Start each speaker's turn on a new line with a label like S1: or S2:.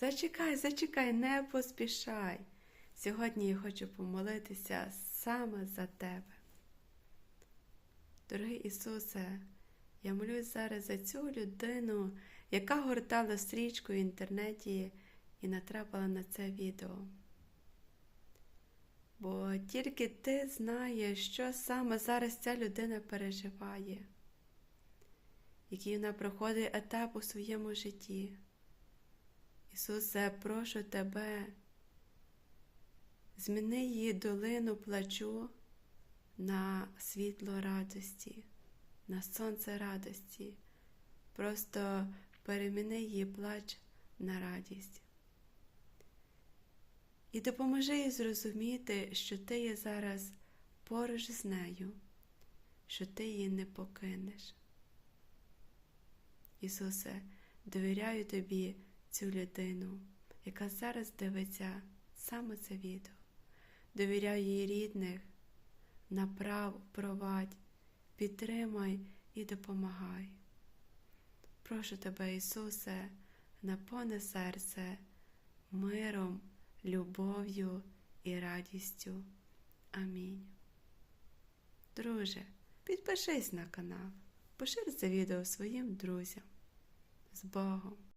S1: Зачекай, зачекай, не поспішай. Сьогодні я хочу помолитися саме за тебе. Дорогий Ісусе, я молюсь зараз за цю людину, яка гортала стрічку в інтернеті і натрапила на це відео. Бо тільки ти знаєш, що саме зараз ця людина переживає, який вона проходить етап у своєму житті. Ісусе, прошу тебе, зміни її долину плачу на світло радості, на сонце радості. Просто переміни її плач на радість. І допоможи їй зрозуміти, що ти є зараз поруч з нею, що ти її не покинеш. Ісусе, довіряю тобі цю людину, яка зараз дивиться саме це відео. Довіряю її рідних, направ, провадь, підтримай і допомагай. Прошу тебе, Ісусе, наповни серце миром, любов'ю і радістю. Амінь. Друже, підпишись на канал, пошир це відео своїм друзям. З Богом!